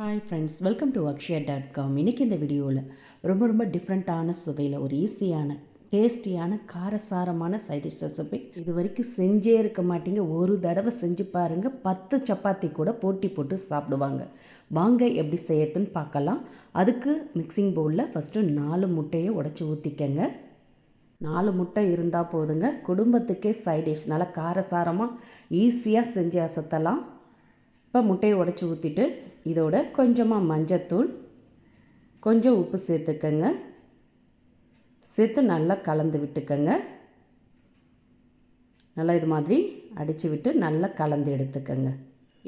Hi friends welcome to Akshaya dot com இன்றைக்கி இந்த வீடியோவில் ரொம்ப ரொம்ப டிஃப்ரெண்ட்டான சுவையில் ஒரு ஈஸியான டேஸ்டியான காரசாரமான சைட் டிஷ் ரெசிபி இது வரைக்கும் செஞ்சே இருக்க மாட்டீங்க. ஒரு தடவை செஞ்சு பாருங்கள் பத்து சப்பாத்தி கூட போட்டி போட்டு சாப்பிடுவாங்க. வாங்க எப்படி செய்யறதுன்னு பார்க்கலாம். அதுக்கு மிக்சிங் பவுலில் ஃபஸ்ட்டு நாலு முட்டையை உடச்சி ஊற்றிக்கங்க நாலு முட்டை இருந்தால் போதுங்க. குடும்பத்துக்கே சைட் டிஷ் நல்லா காரசாரமாக ஈஸியாக செஞ்சு அசத்தலாம். இப்போ முட்டையை உடச்சி ஊற்றிட்டு இதோட கொஞ்சமாக மஞ்சத்தூள் கொஞ்சம் உப்பு சேர்த்துக்கங்க. சேர்த்து நல்லா கலந்து விட்டுக்கங்க. நல்லா இது மாதிரி அடித்து விட்டு நல்லா கலந்து எடுத்துக்கங்க.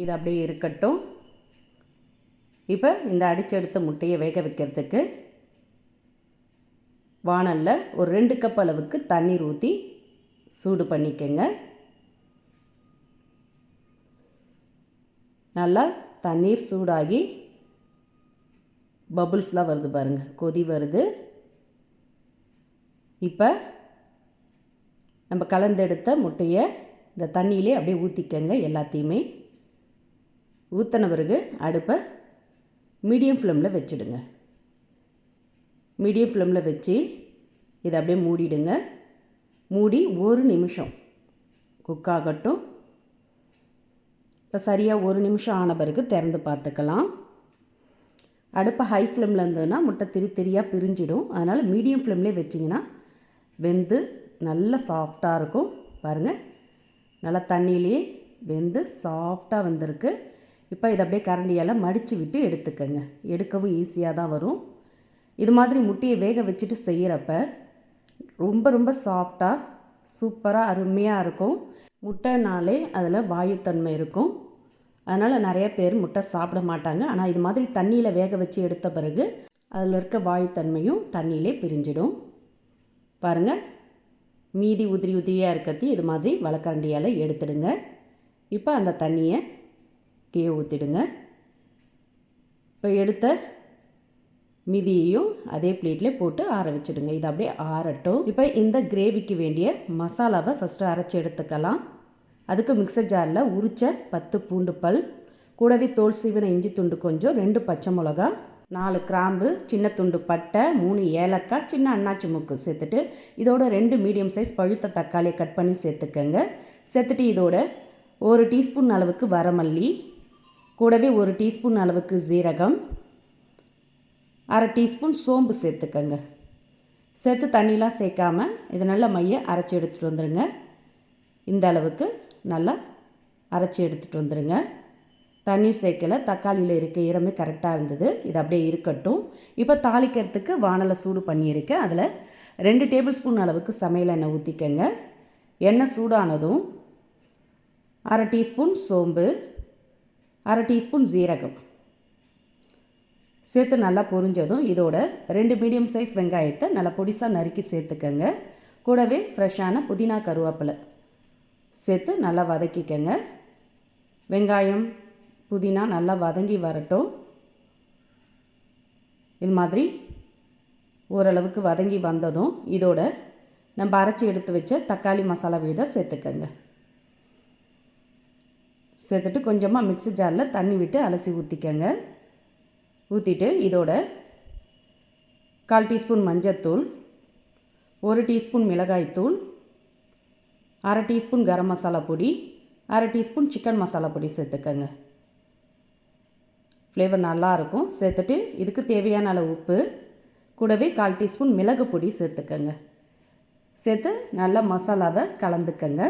இது அப்படியே இருக்கட்டும். இப்போ இந்த அடித்து எடுத்த முட்டையை வேக வைக்கிறதுக்கு வானலில் ஒரு ரெண்டு கப் அளவுக்கு தண்ணீர் ஊற்றி சூடு பண்ணிக்கங்க. நல்லா தண்ணீர் சூடாகி பபுள்ஸ்லாம் வருது பாருங்கள் கொதி வருது. இப்போ நம்ம கலந்தெடுத்த முட்டையை இந்த தண்ணியிலே அப்படியே ஊற்றிக்கங்க எல்லாத்தையுமே. ஊற்றின பிறகு அடுப்பை மீடியம் ஃப்ளேமில் வச்சுடுங்க. மீடியம் ஃப்ளேமில் வச்சு இதை அப்படியே மூடிடுங்க. மூடி ஒரு நிமிஷம். குக் ஆகட்டும். இப்போ சரியாக ஒரு நிமிஷம் ஆன பிறகு திறந்து பார்த்துக்கலாம். அடுப்பை ஹை ஃப்ளேமில் இருந்ததுன்னா முட்டை திரி திரியாக பிரிஞ்சிடும். அதனால் மீடியம் ஃப்ளேம்லேயே வச்சிங்கன்னா வெந்து நல்லா சாஃப்டாக இருக்கும். பாருங்கள் நல்லா தண்ணியிலேயே வெந்து சாஃப்டாக வந்திருக்கு. இப்போ இதை அப்படியே கரண்டியால் மடித்து விட்டு எடுத்துக்கங்க. எடுக்கவும் ஈஸியாக தான் வரும். இது மாதிரி முட்டையை வேக வச்சுட்டு செய்கிறப்ப ரொம்ப ரொம்ப சாஃப்டாக சூப்பராக அருமையாக இருக்கும். முட்டைனாலே அதில் வாயுத்தன்மை இருக்கும். அதனால் நிறைய பேர் முட்டை சாப்பிட மாட்டாங்க. ஆனால் இது மாதிரி தண்ணியில் வேக வச்சு எடுத்த பிறகு அதில் இருக்க வாயுத்தன்மையும் தண்ணியிலே பிரிஞ்சிடும். பாருங்கள் மீதி உதிரி உதிரியாக இருக்கிறது இது மாதிரி வளக்கரண்டியால் எடுத்துடுங்க. இப்போ அந்த தண்ணியை கீழே ஊற்றிடுங்க இப்போ எடுத்த மிதியையும் அதே பிளேட்டில் போட்டு ஆற வச்சுடுங்க. இது அப்படியே ஆறட்டும். இப்போ இந்த கிரேவிக்கு வேண்டிய மசாலாவை ஃபஸ்ட்டு அரைச்சி எடுத்துக்கலாம். அதுக்கு மிக்சர் ஜாரில் உரிச்ச பத்து பூண்டு பல் கூடவே தோல் சீவன இஞ்சி துண்டு கொஞ்சம் ரெண்டு பச்சை மிளகா நாலு கிராம்பு சின்ன துண்டு பட்டை மூணு ஏலக்காய் சின்ன அண்ணாச்சி முக்கு சேர்த்துட்டு இதோட ரெண்டு மீடியம் சைஸ் பழுத்த தக்காளியை கட் பண்ணி சேர்த்துக்கங்க. சேர்த்துட்டு இதோட ஒரு டீஸ்பூன் அளவுக்கு வரமல்லி கூடவே ஒரு டீஸ்பூன் அளவுக்கு ஜீரகம் அரை டீஸ்பூன் சோம்பு சேர்த்துக்கங்க. சேர்த்து தண்ணிலாம் சேர்க்காம இதை நல்லா மைய அரைச்சி எடுத்துகிட்டு வந்துடுங்க இந்த அளவுக்கு நல்லா அரைச்சி எடுத்துகிட்டு வந்துடுங்க தண்ணீர் சேர்க்கல தக்காளியில் இருக்க ஈரமே கரெக்டாக இருந்தது. இது அப்படியே இருக்கட்டும். இப்போ தாளிக்கிறதுக்கு வானலை சூடு பண்ணியிருக்கேன். அதில் ரெண்டு டேபிள் ஸ்பூன் அளவுக்கு சமையல் எண்ணெய் ஊற்றிக்கங்க. எண்ணெய் சூடானதும் அரை டீஸ்பூன் சோம்பு அரை டீஸ்பூன் ஜீரகம் சேர்த்து நல்லா பொரிஞ்சதும் இதோட ரெண்டு மீடியம் சைஸ் வெங்காயத்தை நல்லா பொடிசாக நறுக்கி சேர்த்துக்கங்க. கூடவே ஃப்ரெஷ்ஷான புதினா கருவேப்பிலை சேர்த்து நல்லா வதக்கிக்கங்க. வெங்காயம் புதினா நல்லா வதங்கி வரட்டும். இது மாதிரி ஓரளவுக்கு வதங்கி வந்ததும் இதோட நம்ம அரைச்சி எடுத்து வச்ச தக்காளி மசாலா வீதை சேர்த்துக்கங்க. சேர்த்துட்டு கொஞ்சமாக மிக்ஸி ஜாரில் தண்ணி விட்டு அலசி ஊற்றிக்கங்க ஊற்றிட்டு இதோட கால் டீஸ்பூன் மஞ்சத்தூள் ஒரு டீஸ்பூன் மிளகாய்த்தூள் அரை டீஸ்பூன் கரம் மசாலா பொடி அரை டீஸ்பூன் சிக்கன் மசாலா பொடி சேர்த்துக்கங்க. ஃப்ளேவர் நல்லாயிருக்கும். சேர்த்துட்டு இதுக்கு தேவையான அளவு உப்பு கூடவே கால் டீஸ்பூன் மிளகு பொடி சேர்த்துக்கங்க. சேர்த்து நல்லா மசாலாவை கலந்துக்கங்க.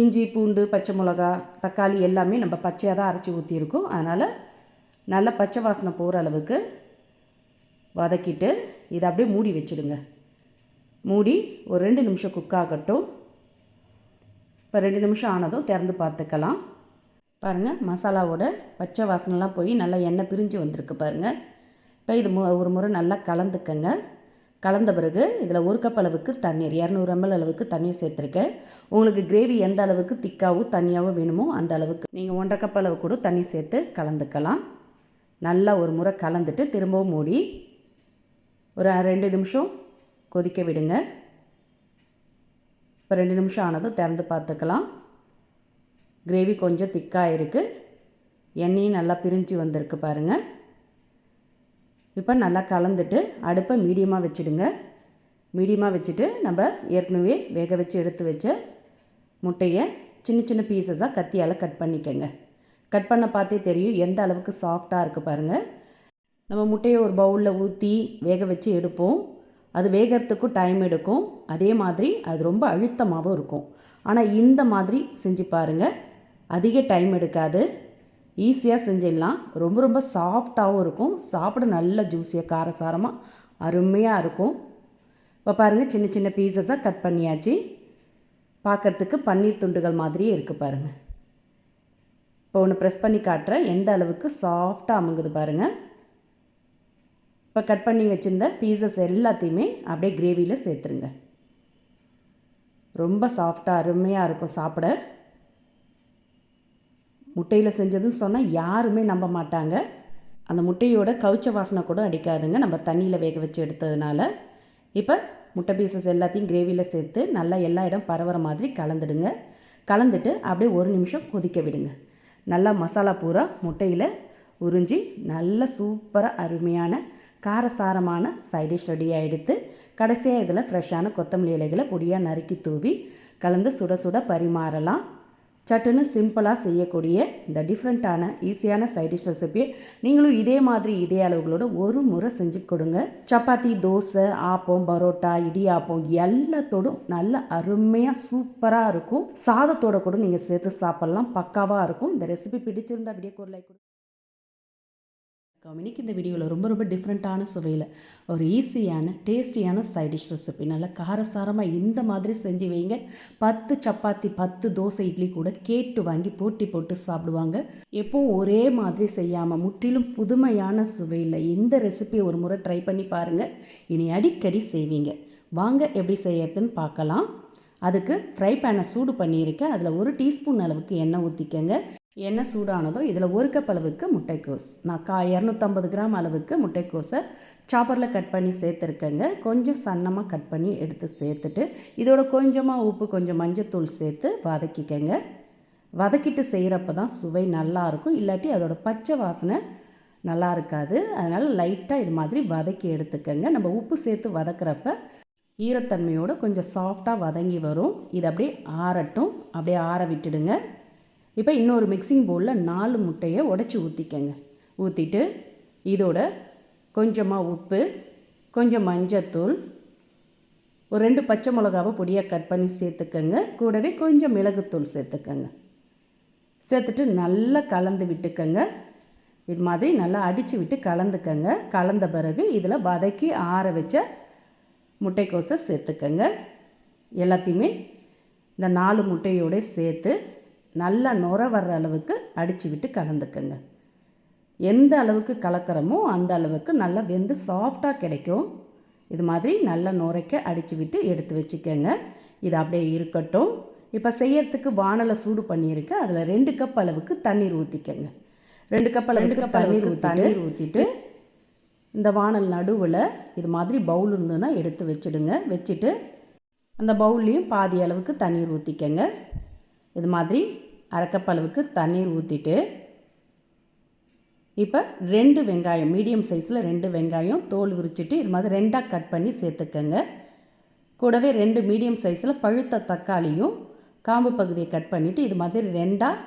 இஞ்சி பூண்டு பச்சை மிளகா தக்காளி எல்லாமே நம்ம பச்சையாக தான் அரைச்சி ஊற்றிருக்கோம் அதனால் நல்லா பச்சை வாசனை போகிற அளவுக்கு வதக்கிட்டு இதை அப்படியே மூடி வச்சுடுங்க. மூடி ஒரு ரெண்டு நிமிஷம் குக் ஆகட்டும். இப்போ ரெண்டு நிமிஷம் ஆனதும் திறந்து பார்த்துக்கலாம். பாருங்கள் மசாலாவோட பச்சை வாசனைலாம் போய் நல்லா எண்ணெய் பிரிஞ்சு வந்திருக்கு பாருங்கள் இப்போ இது மு ஒரு முறை நல்லா கலந்துக்கங்க. கலந்த பிறகு இதில் ஒரு கப் அளவுக்கு தண்ணீர் இரநூறு எம்எல் அளவுக்கு தண்ணீர் சேர்த்துருக்கேன். உங்களுக்கு கிரேவி எந்த அளவுக்கு திக்காகவும் தண்ணியாகவும் வேணுமோ அந்த அளவுக்கு. நீங்கள் ஒன்றரை கப் அளவு கூட தண்ணி சேர்த்து கலந்துக்கலாம். நல்லா ஒரு முறை கலந்துட்டு திரும்பவும் மூடி ஒரு ரெண்டு நிமிஷம் கொதிக்க விடுங்க. இப்போ ரெண்டு நிமிஷம் ஆனதும் திறந்து பார்த்துக்கலாம். கிரேவி கொஞ்சம் திக்காக இருக்குது எண்ணெயும் நல்லா பிரிஞ்சு வந்திருக்கு பாருங்கள் இப்போ நல்லா கலந்துட்டு அடுப்பை மீடியமாக வச்சுடுங்க. மீடியமாக வச்சுட்டு நம்ம ஏற்கனவே வேக வச்சு எடுத்து வச்ச முட்டையை சின்ன சின்ன பீசஸாக கத்தியால் கட் பண்ணிக்கோங்க. கட் பண்ண பார்த்தே தெரியும். எந்த அளவுக்கு சாஃப்டாக இருக்குது பாருங்கள் நம்ம முட்டையை ஒரு பவுலில் ஊற்றி வேக வச்சு எடுப்போம். அது வேகிறதுக்கும் டைம் எடுக்கும். அதே மாதிரி அது ரொம்ப அழுத்தமாகவும் இருக்கும். ஆனால் இந்த மாதிரி செஞ்சு பாருங்கள் அதிக டைம் எடுக்காது. ஈஸியாக செஞ்சிடலாம். ரொம்ப ரொம்ப சாஃப்டாகவும் இருக்கும். சாப்பிட நல்ல ஜூஸியாக காரசாரமாக அருமையாக இருக்கும். இப்போ பாருங்கள் சின்ன சின்ன பீசஸாக கட் பண்ணியாச்சு. பார்க்குறதுக்கு பன்னீர் துண்டுகள் மாதிரியே இருக்குது பாருங்கள் இப்போ ஒன்று ப்ரெஸ் பண்ணி காட்டுறேன். எந்த அளவுக்கு சாஃப்டாக அமுங்குது பாருங்கள் இப்போ கட் பண்ணி வச்சுருந்த பீசஸ் எல்லாத்தையுமே அப்படியே கிரேவியில் சேர்த்துருங்க. ரொம்ப சாஃப்டாக அருமையாக இருக்கும் சாப்பிட. முட்டையில் செஞ்சதுன்னு சொன்னால் யாருமே நம்ப மாட்டாங்க. அந்த முட்டையோட கவுச்ச வாசனை கூட அடிக்காதுங்க. நம்ம தண்ணியில் வேக வச்சு எடுத்ததுனால. இப்போ முட்டை பீசஸ் எல்லாத்தையும் கிரேவியில் சேர்த்து நல்லா எல்லா இடம் பரவுற மாதிரி கலந்துடுங்க. கலந்துட்டு அப்படியே ஒரு நிமிஷம் கொதிக்க விடுங்க. நல்லா மசாலா பூரா முட்டையில் உறிஞ்சி நல்ல சூப்பராக அருமையான காரசாரமான சைடிஷ் ரெடியாக எடுத்து கடைசியாக இதில் ஃப்ரெஷ்ஷான கொத்தமல்லி இலைகளை பொடியாக நறுக்கி தூவி கலந்து சுட சுட பரிமாறலாம். சட்டுன்னு சிம்பிளாக செய்யக்கூடிய இந்த டிஃப்ரெண்ட்டான ஈஸியான சைடிஷ் ரெசிபியை நீங்களும் இதே மாதிரி இதே அளவுகளோட ஒரு முறை செஞ்சு கொடுங்க. சப்பாத்தி தோசை ஆப்பம் பரோட்டா இடியாப்பம் எல்லாத்தோடும் நல்ல அருமையாக சூப்பராக இருக்கும். சாதத்தோட கூட நீங்கள் சேர்த்து சாப்பிட்லாம். பக்காவாக இருக்கும். இந்த ரெசிபி பிடிச்சிருந்தா அப்படியே ஒரு லைக் இன்னைக்கு இந்த வீடியோவில் ரொம்ப ரொம்ப டிஃப்ரெண்ட்டான சுவையில் ஒரு ஈஸியான டேஸ்டியான சைட் டிஷ் ரெசிபி நல்லா காரசாரமாக இந்த மாதிரி செஞ்சு வைங்க. பத்து சப்பாத்தி பத்து தோசை இட்லி கூட கேட்டு வாங்கி போட்டி போட்டு சாப்பிடுவாங்க. எப்பவும் ஒரே மாதிரி செய்யாமல் முற்றிலும் புதுமையான சுவையில் இந்த ரெசிபியை ஒரு முறை ட்ரை பண்ணி பாருங்கள் இனி அடிக்கடி செய்வீங்க. வாங்க எப்படி செய்யறதுன்னு பார்க்கலாம். அதுக்கு ஃப்ரை பேனை சூடு பண்ணியிருக்கேன். அதில் ஒரு டீஸ்பூன் அளவுக்கு எண்ணெய் ஊற்றிக்கங்க எண்ணெய் சூடானதும் இதில் ஒரு கப் அளவுக்கு முட்டைக்கோஸ். நான் கா இரநூத்தம்பது கிராம் அளவுக்கு முட்டைக்கோஸை சாப்பரில் கட் பண்ணி சேர்த்துருக்கேங்க. கொஞ்சம் சன்னமாக கட் பண்ணி எடுத்து சேர்த்துட்டு இதோட கொஞ்சமாக உப்பு கொஞ்சம் மஞ்சத்தூள் சேர்த்து வதக்கிக்கங்க. வதக்கிட்டு செய்கிறப்ப தான் சுவை நல்லாயிருக்கும் இல்லாட்டி அதோடய பச்சை வாசனை நல்லா இருக்காது. அதனால் லைட்டாக இது மாதிரி வதக்கி எடுத்துக்கங்க. நம்ம உப்பு சேர்த்து வதக்கிறப்ப ஈரத்தன்மையோடு கொஞ்சம் சாஃப்டாக வதங்கி வரும். இது அப்படியே ஆறட்டும். அப்படியே ஆற விட்டுடுங்க. இப்போ இன்னொரு மிக்சிங் பவுலில் நாலு முட்டையை உடச்சி ஊற்றிக்கங்க ஊற்றிட்டு இதோட கொஞ்சமாக உப்பு கொஞ்சம் மஞ்சத்தூள் ஒரு ரெண்டு பச்சை மிளகாவை பொடியாக கட் பண்ணி சேர்த்துக்கங்க. கூடவே கொஞ்சம் மிளகுத்தூள் சேர்த்துக்கங்க. சேர்த்துட்டு நல்லா கலந்து விட்டுக்கங்க. இது மாதிரி நல்லா அடித்து விட்டு கலந்துக்கங்க. கலந்த பிறகு இதில் வதக்கி ஆற வச்ச முட்டைக்கோசை சேர்த்துக்கங்க. எல்லாத்தையுமே இந்த நாலு முட்டையோடு சேர்த்து நல்லா நுர வர்ற அளவுக்கு அடித்து விட்டு கலந்துக்கங்க. எந்த அளவுக்கு கலக்கிறோமோ அந்த அளவுக்கு நல்லா வெந்து சாஃப்டாக கிடைக்கும். இது மாதிரி நல்லா நுரைக்க அடித்து விட்டு எடுத்து வச்சுக்கோங்க. இது அப்படியே இருக்கட்டும். இப்போ செய்யறதுக்கு வானலை சூடு பண்ணியிருக்கேன் அதில் ரெண்டு கப் அளவுக்கு தண்ணீர் ஊற்றிக்கங்க ரெண்டு கப் அளவுக்கு தண்ணீர் ஊற்றி தண்ணீர் ஊற்றிட்டு இந்த வானல் நடுவில் இது மாதிரி பவுல் இருந்ததுன்னா எடுத்து வச்சுடுங்க. வச்சுட்டு அந்த பவுல்லையும் பாதி அளவுக்கு தண்ணீர் ஊற்றிக்கங்க இது மாதிரி அரைக்கப்பளவுக்கு தண்ணீர் ஊற்றிட்டு இப்போ ரெண்டு வெங்காயம் மீடியம் சைஸில் ரெண்டு வெங்காயம் தோல் உரிச்சிட்டு இது மாதிரி ரெண்டாக கட் பண்ணி சேர்த்துக்கங்க. கூடவே ரெண்டு மீடியம் சைஸில் பழுத்த தக்காளியும் காம்பு பகுதியை கட் பண்ணிவிட்டு இது மாதிரி ரெண்டாக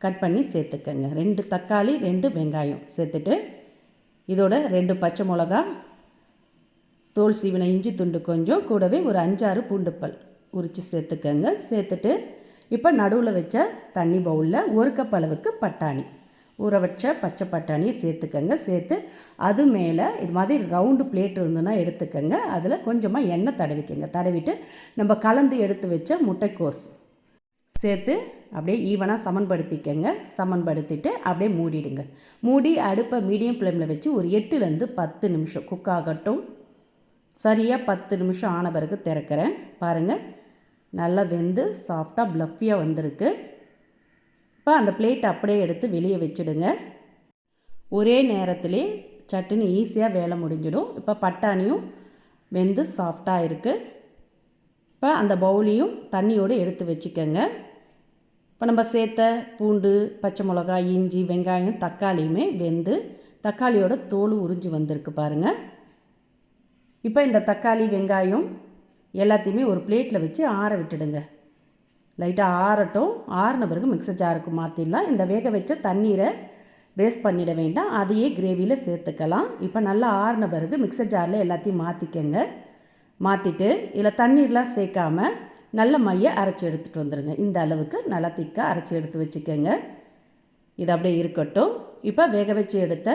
கட் பண்ணி சேர்த்துக்கங்க. ரெண்டு தக்காளி ரெண்டு வெங்காயம் சேர்த்துட்டு இதோட ரெண்டு பச்சை மிளகா தோல் சீவின இஞ்சி துண்டு கொஞ்சம் கூடவே ஒரு அஞ்சாறு பூண்டுப்பல் உரித்து சேர்த்துக்கங்க. சேர்த்துட்டு இப்போ நடுவில் வச்ச தண்ணி பவுலில் ஒரு கப் அளவுக்கு பட்டாணி. ஊற வச்ச பச்சை பட்டாணியை சேர்த்துக்கங்க. சேர்த்து அது மேலே இது மாதிரி ரவுண்டு பிளேட் இருந்ததுன்னா எடுத்துக்கங்க. அதில் கொஞ்சமாக எண்ணெய் தடவிக்கங்க. தடவிட்டு நம்ம கலந்து எடுத்து வச்ச முட்டைக்கோஸ் சேர்த்து அப்படியே ஈவனாக சமன்படுத்திக்கங்க. சமன்படுத்திட்டு அப்படியே மூடிடுங்க. மூடி அடுப்பை மீடியம் ஃப்ளேமில் வச்சு ஒரு எட்டுலேருந்து பத்து நிமிஷம் குக் ஆகட்டும். சரியாக பத்து நிமிஷம் ஆன பிறகு திறக்கிறேன். பாருங்கள் நல்லா வெந்து சாஃப்டாக ப்ளஃபியாக வந்திருக்கு. இப்போ அந்த பிளேட் அப்படியே எடுத்து வெளியே வச்சுடுங்க. ஒரே நேரத்திலே சட்டுன்னு ஈஸியாக வேலை முடிஞ்சிடும். இப்போ பட்டாணியும் வெந்து சாஃப்டாக இருக்குது இப்போ அந்த பவுலையும் தண்ணியோடு எடுத்து வச்சுக்கோங்க. இப்போ நம்ம சேர்த்த பூண்டு பச்சை மிளகாய் இஞ்சி வெங்காயம் தக்காளியுமே வெந்து தக்காளியோட தோல் உறிஞ்சி வந்திருக்கு பாருங்கள் இப்போ இந்த தக்காளி வெங்காயம் எல்லாத்தையுமே ஒரு பிளேட்டில் வச்சு ஆற விட்டுடுங்க. லைட்டாக ஆறட்டும். ஆறின பிறகு மிக்சர் ஜாருக்கு மாற்றிடலாம் இந்த வேக வச்ச தண்ணீரை வேஸ்ட் பண்ணிட வேண்டாம். அதையே கிரேவியில் சேர்த்துக்கலாம். இப்போ நல்லா ஆறின பிறகு மிக்சர் ஜாரில் எல்லாத்தையும் மாற்றிக்கங்க மாற்றிட்டு இதில் தண்ணீர்லாம் சேர்க்காம நல்ல மையை அரைச்சி எடுத்துகிட்டு வந்துடுங்க இந்த அளவுக்கு நல்லா திக்காக அரைச்சி எடுத்து வச்சுக்கோங்க. இது அப்படியே இருக்கட்டும். இப்போ வேக வச்சு எடுத்த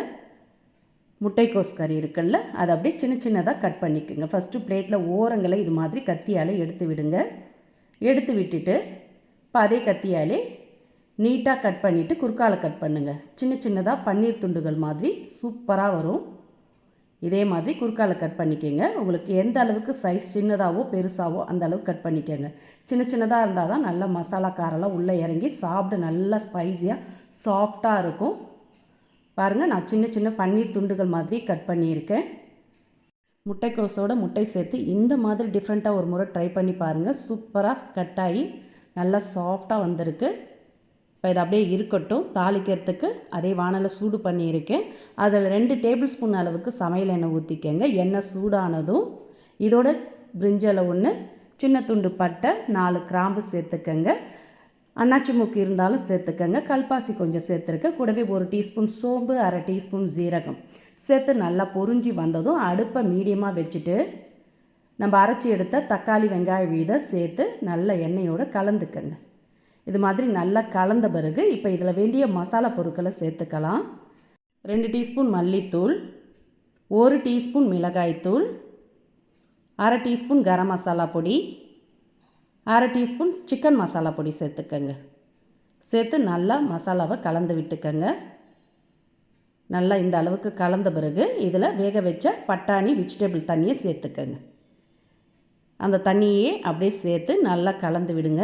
முட்டைக்கோஸ் கறி இருக்குல்ல அதை அப்படியே சின்ன சின்னதாக கட் பண்ணிக்கோங்க. ஃபஸ்ட்டு பிளேட்டில் ஓரங்களை இது மாதிரி கத்தியால் எடுத்து விடுங்க. எடுத்து விட்டுட்டு இப்போ அதே கத்தியாலே நீட்டாக கட் பண்ணிவிட்டு குறுக்கால கட் பண்ணுங்கள் சின்ன சின்னதாக பன்னீர் துண்டுகள் மாதிரி சூப்பராக வரும். இதே மாதிரி குறுக்கால கட் பண்ணிக்கோங்க. உங்களுக்கு எந்த அளவுக்கு சைஸ் சின்னதாகவோ பெருசாகவோ அந்த அளவுக்கு கட் பண்ணிக்கோங்க. சின்ன சின்னதாக இருந்தால் தான் நல்லா மசாலா காரெல்லாம் உள்ளே இறங்கி சாப்பிட நல்லா ஸ்பைஸியாக சாஃப்டாக இருக்கும். பாருங்கள் நான் சின்ன சின்ன பன்னீர் துண்டுகள் மாதிரி கட் பண்ணியிருக்கேன். முட்டைக்கோஸோட முட்டை சேர்த்து இந்த மாதிரி டிஃப்ரெண்ட்டாக ஒரு முறை ட்ரை பண்ணி பாருங்கள் சூப்பராக கட் ஆகி நல்லா சாஃப்டாக வந்திருக்கு. இப்போ இது அப்படியே இருக்கட்டும். தாளிக்கிறதுக்கு அதே வானலை சூடு பண்ணியிருக்கேன். அதில் ரெண்டு டேபிள் ஸ்பூன் அளவுக்கு சமையல் எண்ணெய் ஊற்றிக்கங்க எண்ணெய் சூடானதும் இதோட பிரிஞ்சலை ஒன்று சின்ன துண்டு பட்டை நாலு கிராம்பு சேர்த்துக்கங்க. அன்னாச்சி மூக்கு இருந்தாலும் சேர்த்துக்கங்க. கல்பாசி கொஞ்சம் சேர்த்துருக்க கூடவே ஒரு டீஸ்பூன் சோம்பு அரை டீஸ்பூன் ஜீரகம் சேர்த்து நல்லா பொறிஞ்சி வந்ததும் அடுப்பை மீடியமாக வச்சுட்டு நம்ம அரைச்சி எடுத்த தக்காளி வெங்காய வீதை சேர்த்து நல்ல எண்ணெயோடு கலந்துக்கங்க. இது மாதிரி நல்லா கலந்த பிறகு இப்போ இதில் வேண்டிய மசாலா பொருட்களை சேர்த்துக்கலாம். ரெண்டு டீஸ்பூன் மல்லித்தூள் ஒரு டீஸ்பூன் மிளகாய்த்தூள் அரை டீஸ்பூன் கரம் மசாலா பொடி அரை டீஸ்பூன் சிக்கன் மசாலா பொடி சேர்த்துக்கங்க. சேர்த்து நல்லா மசாலாவை கலந்து விட்டுக்கங்க. நல்லா இந்த அளவுக்கு கலந்த பிறகு இதில் வேக வச்ச பட்டாணி வெஜிடபிள் தண்ணியை சேர்த்துக்கங்க. அந்த தண்ணியே அப்படியே சேர்த்து நல்லா கலந்து விடுங்க.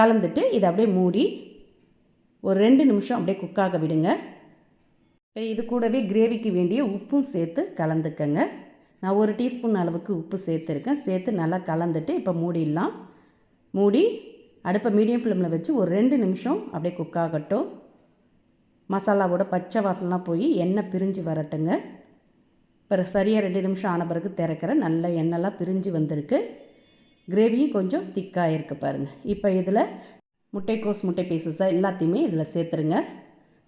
கலந்துட்டு இதை அப்படியே மூடி ஒரு ரெண்டு நிமிஷம் அப்படியே குக்காக விடுங்க. இது கூடவே கிரேவிக்கு வேண்டிய உப்பும் சேர்த்து கலந்துக்கங்க. நான் ஒரு டீஸ்பூன் அளவுக்கு உப்பு சேர்த்துருக்கேன். சேர்த்து நல்லா கலந்துட்டு இப்போ மூடிடலாம். மூடி அடுப்பை மீடியம் ஃப்ளேமில் வச்சு ஒரு ரெண்டு நிமிஷம் அப்படியே குக்காகட்டும் மசாலாவோட பச்சை வாசலாம் போய் எண்ணெய் பிரிஞ்சு வரட்டுங்க. இப்போ சரியாக ரெண்டு நிமிஷம் ஆன பிறகு திறக்கிற நல்ல எண்ணெய்லாம் பிரிஞ்சு வந்திருக்கு. கிரேவியும் கொஞ்சம் திக்காக இருக்குது பாருங்கள் இப்போ இதில் முட்டைக்கோஸ் முட்டை பீசஸாக எல்லாத்தையுமே இதில் சேர்த்துருங்க.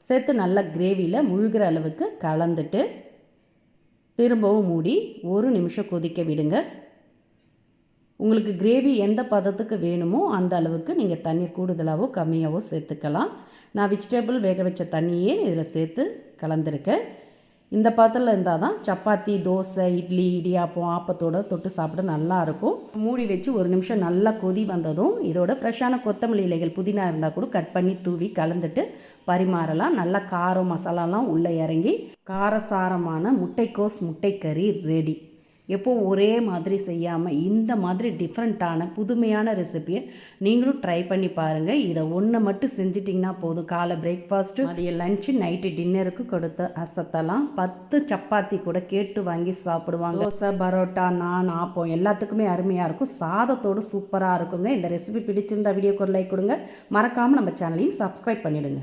சேர்த்து நல்லா கிரேவியில் முழுகிற அளவுக்கு கலந்துட்டு திரும்பவும் மூடி ஒரு நிமிஷம் கொதிக்க விடுங்க. உங்களுக்கு கிரேவி எந்த பதத்துக்கு வேணுமோ அந்த அளவுக்கு நீங்கள் தண்ணீர் கூடுதலாகவோ கம்மியாகவோ சேர்த்துக்கலாம். நான் வெஜிடபிள் வேக வச்ச தண்ணியே இதில் சேர்த்து கலந்துருக்கேன். இந்த பாத்திரத்தில் இருந்தால் தான் சப்பாத்தி தோசை இட்லி இடியாப்பம் ஆப்பத்தோடு தொட்டு சாப்பிட நல்லாயிருக்கும் மூடி வச்சு ஒரு நிமிஷம் நல்லா கொதி வந்ததும் இதோட ஃப்ரெஷ்ஷான கொத்தமல்லி இலைகள் புதினா இருந்தால் கூட கட் பண்ணி தூவி கலந்துட்டு பரிமாறலாம். நல்லா காரம் மசாலாலாம் உள்ளே இறங்கி காரசாரமான முட்டைக்கோஸ் முட்டைக்கறி ரெடி எப்போ ஒரே மாதிரி செய்யாமல் இந்த மாதிரி டிஃப்ரெண்ட்டான புதுமையான ரெசிபியை நீங்களும் ட்ரை பண்ணி பாருங்கள் இதை ஒன்று மட்டும் செஞ்சிட்டிங்கன்னா போதும். காலை பிரேக்ஃபாஸ்ட்டு மதிய லஞ்சு நைட்டு டின்னருக்கு கொடுத்த அசத்தலாம் பத்து சப்பாத்தி கூட கேட்டு வாங்கி சாப்பிடுவாங்க. தோசை பரோட்டா நான் ஆப்பம் எல்லாத்துக்குமே அருமையாக இருக்கும். சாதத்தோடு சூப்பராக இருக்குங்க. இந்த ரெசிபி பிடிச்சிருந்தா வீடியோக்கு ஒரு லைக் கொடுங்க. மறக்காமல் நம்ம சேனலையும் சப்ஸ்கிரைப் பண்ணிவிடுங்க